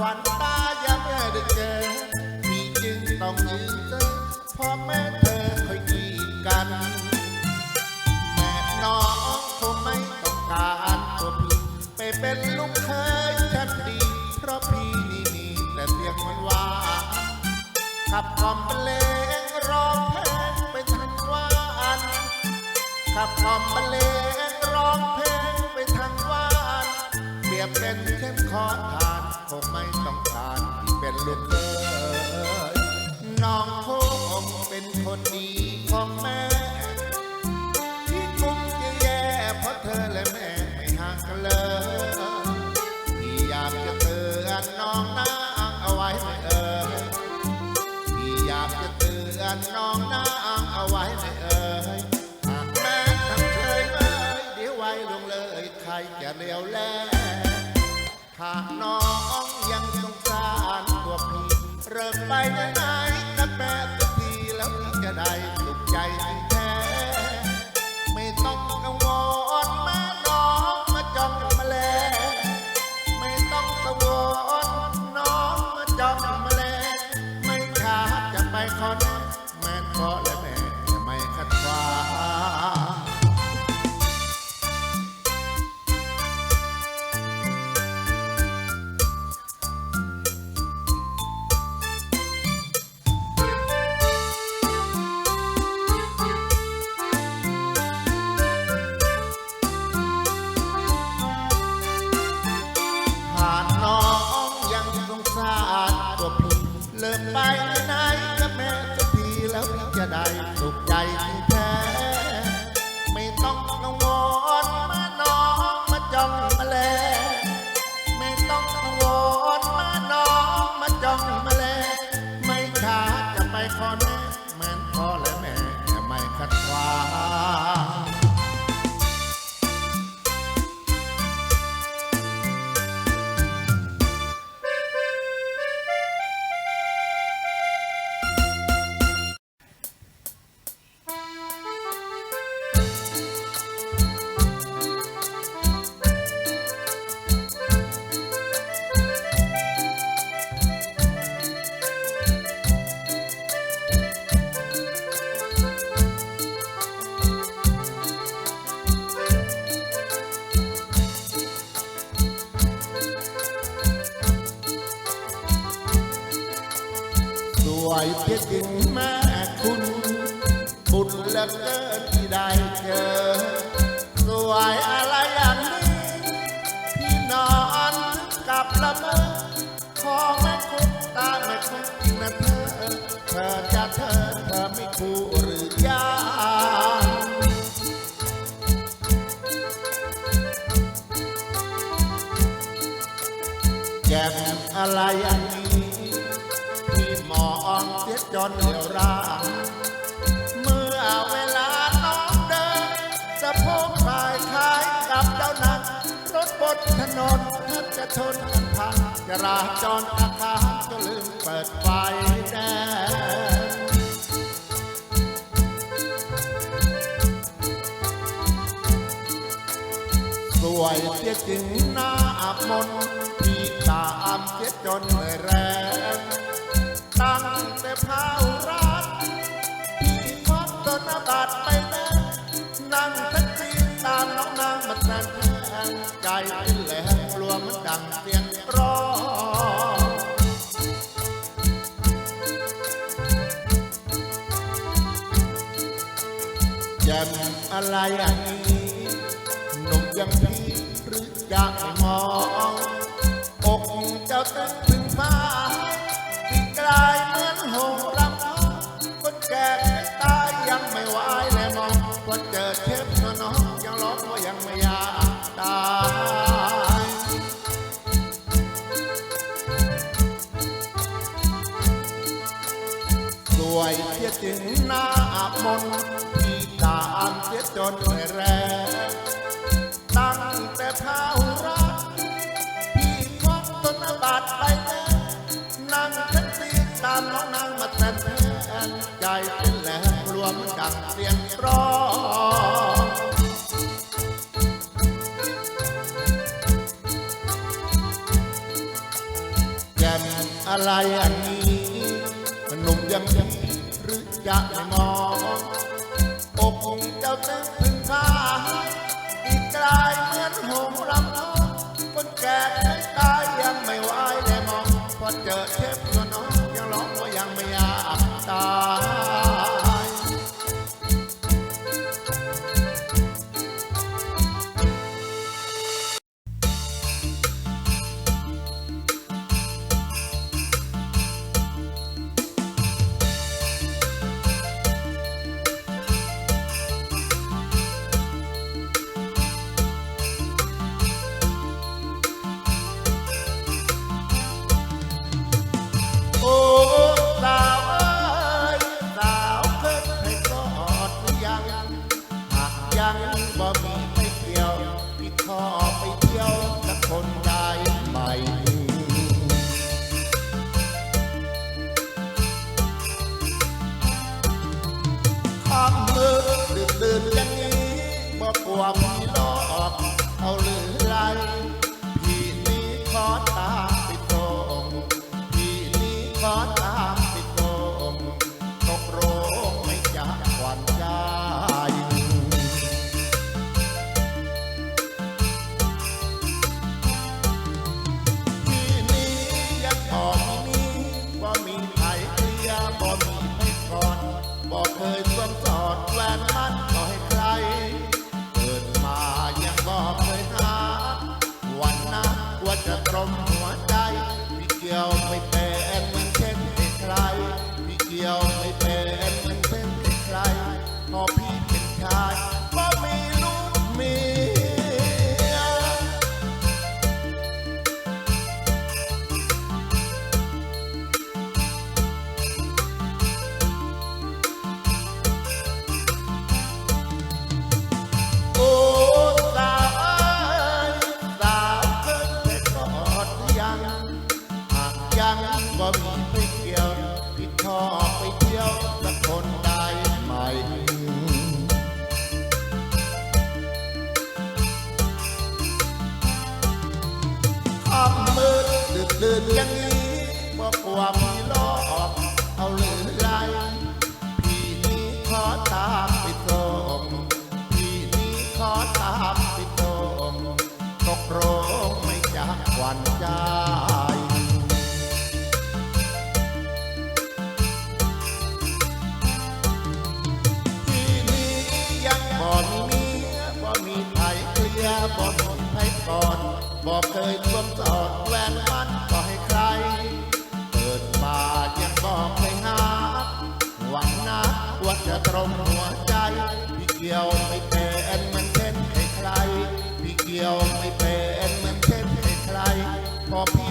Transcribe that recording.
กับควันตายามเมื่อได้เจอมีจึงต้องยืนเจอเพราะแม่เธอคอยกีดกัน แม่น้องคงไม่ต้องการตัวพี่ไปเป็นลูกเคยฉันดี เพราะพี่นี่มีแต่เสียงมันว่าขับกล่อมบรรเลงร้องเพลงไปทั้งวันขับกล่อมบรรเลงร้องเพลง ยบเป็นเช่นขอทานคงไม่ต้องการที่เป็นลูกเคยน้องโคงเป็นคนดีของแม่ หากน้องยังสงสารตัวพี่เริ่มไปไหนๆกับแม่สักทีแล้วพี่จะได้สุขใจที่แท้ ไม่ต้องกังวลแมาน้องมาจ้องมาแล ไม่ต้องกังวลน้องมาจ้องมาแล ไม่ช้าจะไปขอแน่แม่ขอและ จะได้สุขใจ อยเพียงจริงแม่คุณบุญเหลือเกินที่ได้เจอ สวยอะไรอย่างนี้ พี่นอนกับละเมอขอแม่คุณตาแม่คุณนะเธอเธอจะ จนเหลียวราเมื่อเวลาน้องเดินสะโพกคลายคล้ายกับเจ้านักรถบนถนนแทบจะชนกันพังจราจรอาคารก็ลืมเปิดไฟแดงสวยเสียจริงหน้าอับมนตีตามเสียจนเหนื่อยแรง แต่พาวรักพี่ควักต้นบาทไปแล้วนั่งแท็กซี่ตามน้องนางมาแทนแทนใจเป็นแหลงกลัวมันดังเสียงร้องแจ่มอะไรอันนี้หนุ่มยังพี่หรืออยากมองอกเจ้าเต้น กตายยังไม่ไหวเลยมองคนเจอเทปน้องยังร้องว่ายังไม่อยากตายสวยเสียจึงหน้ามนต์ที่ตามเสียจนไม่แรง นอะไรอันนี้หนุ่มยังยังหรือจะไม่มองังบ่มีไปเที่ยวพี่ขอไปเที่ยวกับคนใจใหมข้ามมือดึกดื่นอย่างนี้บ่กลัวพี่หลอกเอาหรือไร จะกลมหัวใจไม่เกี่ยวไม่ บอกเคยทวงสอดแปลนมันก็ให้ใคร เปิดปากยังบอกไม่หาหวังนะว่าจะตรงหัวใจ พี่เกี่ยวไม่เป็นมันเช็นให้ใคร พี่เกี่ยวไม่เป็นมันเช็นให้ใครพอพี่